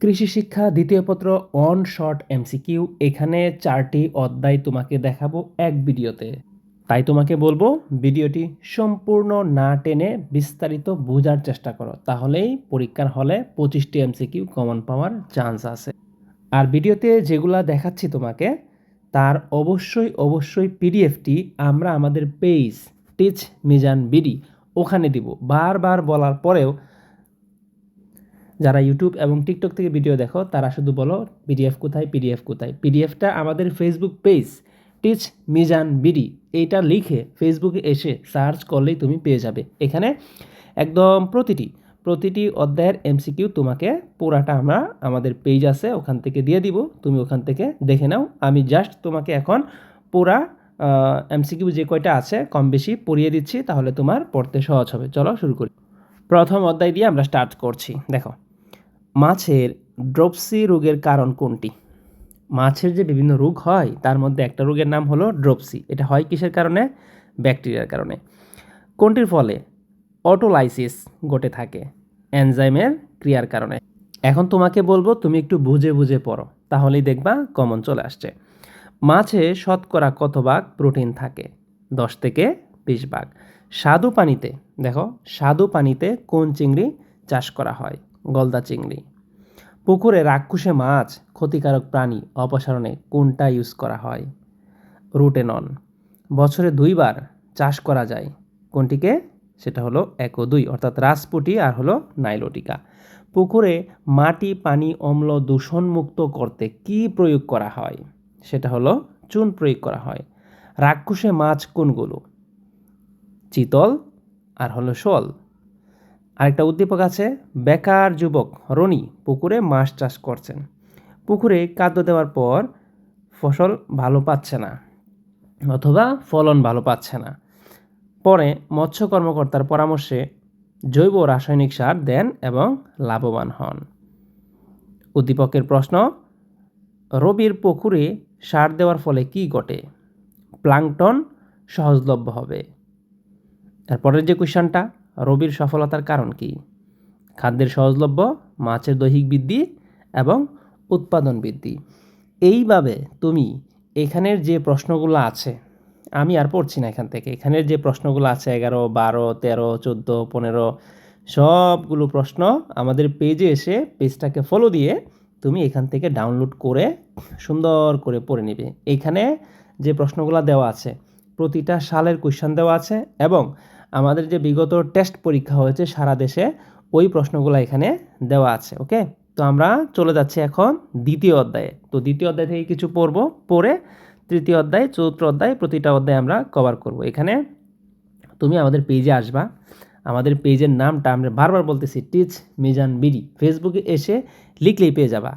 কৃষি শিক্ষা, দ্বিতীয় পত্র অন শর্ট এমসিকিউ এখানে চারটি অধ্যায় তোমাকে দেখাবো এক ভিডিওতে। তাই তোমাকে বলব, ভিডিওটি সম্পূর্ণ না টেনে বিস্তারিত বোঝার চেষ্টা করো, তাহলেই পরীক্ষার হলে পঁচিশটি এমসিকিউ কমন পাওয়ার চান্স আছে। আর ভিডিওতে যেগুলা দেখাচ্ছি তোমাকে, তার অবশ্যই অবশ্যই পিডিএফটি আমরা আমাদের পেজ টিচ মিজান বিডি ওখানে দিব। বারবার বলার পরেও যারা ইউটিউব এবং টিকটক থেকে ভিডিও দেখো, তারা শুধু বলো পিডিএফ কোথায় পিডিএফ কোথায়? পিডিএফটা আমাদের Facebook page teach Mizan BD এইটা লিখে ফেসবুকে এসে সার্চ করলেই তুমি পেয়ে যাবে। এখানে একদম প্রতিটি প্রতিটি অধ্যায়ের এমসিকিউ তোমাকে পুরাটা আমরা আমাদের পেজ আছে, ওখান থেকে দিয়ে দিব। তুমি ওখান থেকে দেখে নাও। আমি জাস্ট তোমাকে এখন পুরা এমসিকিউ যে কয়টা আছে, কম বেশি পড়িয়ে দিচ্ছি, তাহলে তোমার পড়তে সহজ হবে। চলো শুরু করি। প্রথম অধ্যায় দিয়ে আমরা স্টার্ট করছি। দেখো। মাছের ড্রপসি রোগের কারণ কোনটি? মাছের যে বিভিন্ন রোগ হয়, তার মধ্যে একটা রোগের নাম হলো ড্রপসি। এটা হয় কিসের কারণে? ব্যাকটেরিয়ার কারণে। কোনটির ফলে? অটোলাইসিস ঘটে থাকে, এনজাইমের ক্রিয়ার কারণে। এখন তোমাকে বলব, তুমি একটু বুঝে বুঝে পড়ো, তাহলেই দেখবা কমন চলে আসছে। মাছে শতকরা কত ভাগ প্রোটিন থাকে? দশ থেকে বিশ ভাগ। স্বাদু পানিতে, দেখো, স্বাদু পানিতে কোন চিংড়ি চাষ করা হয়? গলদা চিংড়ি। পুকুরে রাক্ষুসে মাছ, ক্ষতিকারক প্রাণী অপসারণে কোনটা ইউজ করা হয়? রুটেনন বছরে দুইবার চাষ করা যায়। কোনটিকে? সেটা হলো এক ও দুই, অর্থাৎ রাসপুটি আর হলো নাইলোটিকা। পুকুরে মাটি, পানি, অম্ল দূষণমুক্ত করতে কি প্রয়োগ করা হয়? সেটা হলো চুন প্রয়োগ করা হয়। রাক্ষুসে মাছ কোনগুলো? চিতল আর হলো শোল। আরেকটা উদ্দীপক আছে, বেকার যুবক রনি পুকুরে মাছ চাষ করছেন। পুকুরে খাদ্য দেওয়ার পর ফসল ভালো পাচ্ছে না অথবা ফলন ভালো পাচ্ছে না। পরে মৎস্য কর্মকর্তার পরামর্শে জৈব রাসায়নিক সার দেন এবং লাভবান হন। উদ্দীপকের প্রশ্ন, রবির পুকুরে সার দেওয়ার ফলে কি ঘটে? প্লাংটন সহজলভ্য হবে। এরপরের যে কোয়েশনটা রবির সফলতার কারণ কি? খাদ্যের সহজলভ্য, মাছের দৈহিক বৃদ্ধি এবং উৎপাদন বৃদ্ধি। এইভাবে তুমি এখানের যে প্রশ্নগুলো আছে, আমি আর পড়ছি না এখান থেকে, এখানের যে প্রশ্নগুলো আছে, এগারো, বারো, তেরো, চোদ্দ, পনেরো, সবগুলো প্রশ্ন আমাদের পেজে এসে পেজটাকে ফলো দিয়ে তুমি এখান থেকে ডাউনলোড করে সুন্দর করে পড়ে নিবে। এখানে যে প্রশ্নগুলো দেওয়া আছে, প্রতিটা সালের কোয়েশ্চেন দেওয়া আছে এবং আমাদের যে বিগত টেস্ট পরীক্ষা হয়েছে সারা দেশে, ওই প্রশ্নগুলো এখানে দেওয়া আছে ওকে তো আমরা চলে যাচ্ছি এখন দ্বিতীয় অধ্যায়ে। তো দ্বিতীয় অধ্যায় থেকে কিছু পড়ব, পড়ে তৃতীয় অধ্যায়, চতুর্থ অধ্যায়, প্রতিটা অধ্যায় আমরা কভার করব। এখানে তুমি আমাদের পেজে আসবা। আমাদের পেজের নামটা আমরা বারবার বলতেছি টিচ মিজান বিডি ফেসবুকে এসে লিখলেই পেয়ে যাবা।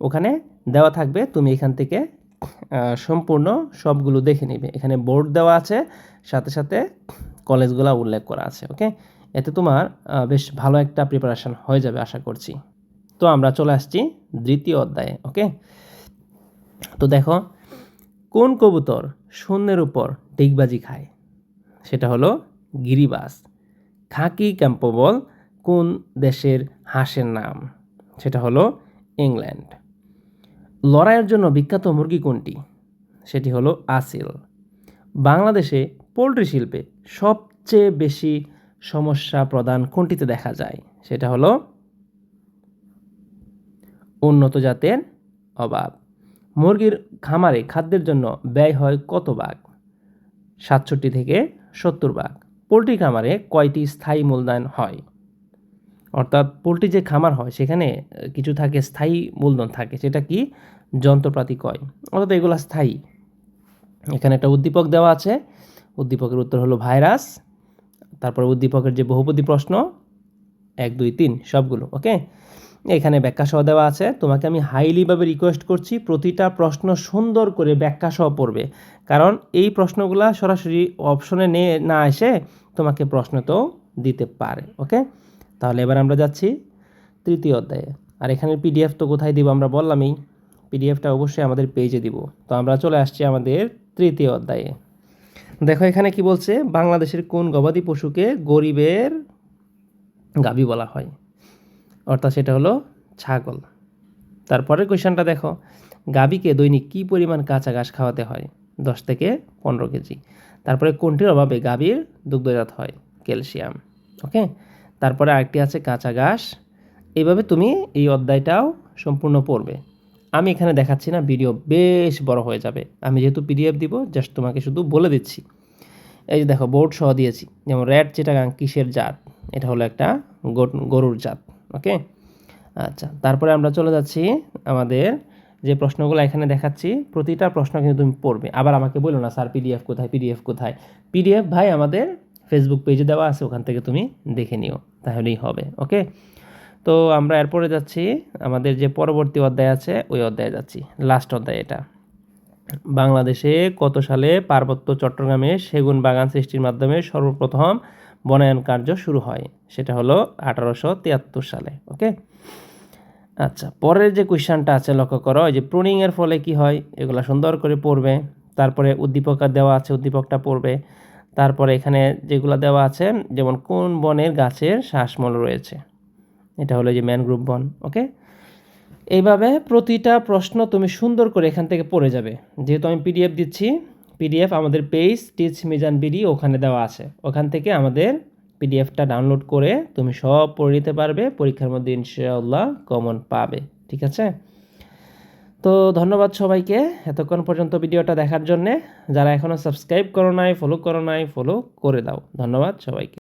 ওখানে দেওয়া থাকবে, তুমি এখান থেকে সম্পূর্ণ সবগুলো দেখে নেবে। এখানে বোর্ড দেওয়া আছে, সাথে সাথে কলেজগুলো উল্লেখ করা আছে, ওকে? এতে তোমার বেশ ভালো একটা প্রিপারেশান হয়ে যাবে আশা করছি। তো আমরা চলে আসছি দ্বিতীয় অধ্যায়ে, ওকে? তো দেখো, কোন কবুতর শূন্যের উপর ডিগবাজি খায়? সেটা হলো গিরিবাস। খাকি ক্যাম্পোবল কোন দেশের হাঁসের নাম? সেটা হলো ইংল্যান্ড। লড়াইয়ের জন্য বিখ্যাত মুরগি কোনটি? সেটি হলো আসিল। বাংলাদেশে পোলট্রি শিল্পে সবচেয়ে বেশি সমস্যা প্রদান কোনটিতে দেখা যায়? সেটা হলো উন্নত জাতের অভাব। মুরগির খামারে খাদ্যের জন্য ব্যয় হয় কত ভাগ? সাতষট্টি থেকে সত্তর ভাগ। পোলট্রি খামারে কয়টি স্থায়ী মূলধন হয়? অর্থাৎ পোলট্রি যে খামার হয়, সেখানে কিছু থাকে, স্থায়ী মূলধন থাকে, সেটা কি? যন্ত্রপাতি কয়। অর্থাৎ এগুলো স্থায়ী। এখানে একটা উদ্দীপক দেওয়া আছে উদ্দীপকের উত্তর হলো ভাইরাস। তারপর উদ্দীপকের যে বহুপদী প্রশ্ন, এক, দুই, তিন, সবগুলো, ওকে? এখানে ব্যাখ্যা সহ দেওয়া আছে, তোমাকে আমি হাইলিভাবে রিকোয়েস্ট করছি প্রতিটা প্রশ্ন সুন্দর করে ব্যাখ্যা সহ পড়বে। কারণ এই প্রশ্নগুলা সরাসরি অপশনে নিয়ে না এসে তোমাকে প্রশ্ন তো দিতে পারে, ওকে? তাহলে এবার আমরা যাচ্ছি তৃতীয় অধ্যায়ে। আর এখানে পিডিএফ তো কোথায় দিব আমরা বললামই। পিডিএফটা অবশ্যই আমাদের পেজে দিব। তো আমরা চলে আসছি আমাদের তৃতীয় অধ্যায়ে। দেখো এখানে কি বলছে? বাংলাদেশের কোন গবাদি পশুকে গরিবের গাবি বলা হয়? অর্থাৎ সেটা হলো ছাগল। তারপরের কোয়েশনটা দেখো। গাভীকে দৈনিক কী পরিমাণ কাঁচা ঘাস খাওয়াতে হয়? দশ থেকে পনেরো কেজি। তারপরে কোনটির অভাবে গাভীর দুগ্ধজাত হয়? ক্যালসিয়াম। ওকে? তারপরে আরেকটি আছে কাঁচা ঘাস। এইভাবে তুমি এই অধ্যায়টাও সম্পূর্ণ পড়বে। আমি এখানে দেখাচ্ছি না ভিডিও বেশ বড় হয়ে যাবে। আমি যেহেতু পিডিএফ দিব জাস্ট তোমাকে শুধু বলে দিচ্ছি। এই যে দেখো বোর্ড সহ দিয়েছি। যেমন র্যাড চিটাগাং কিসের জাত? এটা হলো একটা গরুর জাত ওকে আচ্ছা তারপরে আমরা চলে যাচ্ছি আমাদের যে প্রশ্নগুলো এখানে দেখাচ্ছি। প্রতিটা প্রশ্ন কিন্তু তুমি পড়বে। আবার আমাকে বলো না, স্যার পিডিএফ কোথায়? পিডিএফ কোথায়? পিডিএফ ভাই আমাদের ফেসবুক পেজে দেওয়া আছে, ওখান থেকে তুমি দেখে নিও। তাহলেই হবে ওকে তো আমরা এরপরে যাচ্ছি, আমাদের যে পরবর্তী অধ্যায় আছে, ওই অধ্যায়ে যাচ্ছি লাস্ট অধ্যায় এটা। বাংলাদেশে কত সালে পার্বত্য চট্টগ্রামে সেগুন বাগান সৃষ্টির মাধ্যমে সর্বপ্রথম বনায়ন কার্য শুরু হয়? সেটা হলো আঠারোশো তিয়াত্তর সালে ওকে আচ্ছা পরের যে কোয়েশ্চানটা আছে, লক্ষ্য করো যে প্রুনিংয়ের ফলে কি হয়? এগুলো সুন্দর করে পড়বে। তারপরে উদ্দীপকা দেওয়া আছে, উদ্দীপকটা পড়বে। তারপরে এখানে যেগুলো দেওয়া আছে, যেমন কোন বনের গাছের শ্বাসমূল রয়েছে? এটা হলো যে ম্যানগ্রুভ বন ওকে এইভাবে প্রতিটা প্রশ্ন তুমি সুন্দর করে এখান থেকে পড়ে যাবে। যেহেতু আমি পিডিএফ দিচ্ছি পিডিএফ আমাদের পেজ টিচ মিজান বিডি ওখানে দেওয়া আছে। ওখান থেকে আমাদের পিডিএফটা ডাউনলোড করে তুমি সব পড়ে নিতে পারবে, পরীক্ষার মধ্যে ইনশাআল্লাহ কমন পাবে, ঠিক আছে? তো ধন্যবাদ সবাইকে এতক্ষণ পর্যন্ত ভিডিওটা দেখার জন্যে। যারা এখনও সাবস্ক্রাইব করো নাই ফলো করো নাই ফলো করে দাও। ধন্যবাদ সবাইকে।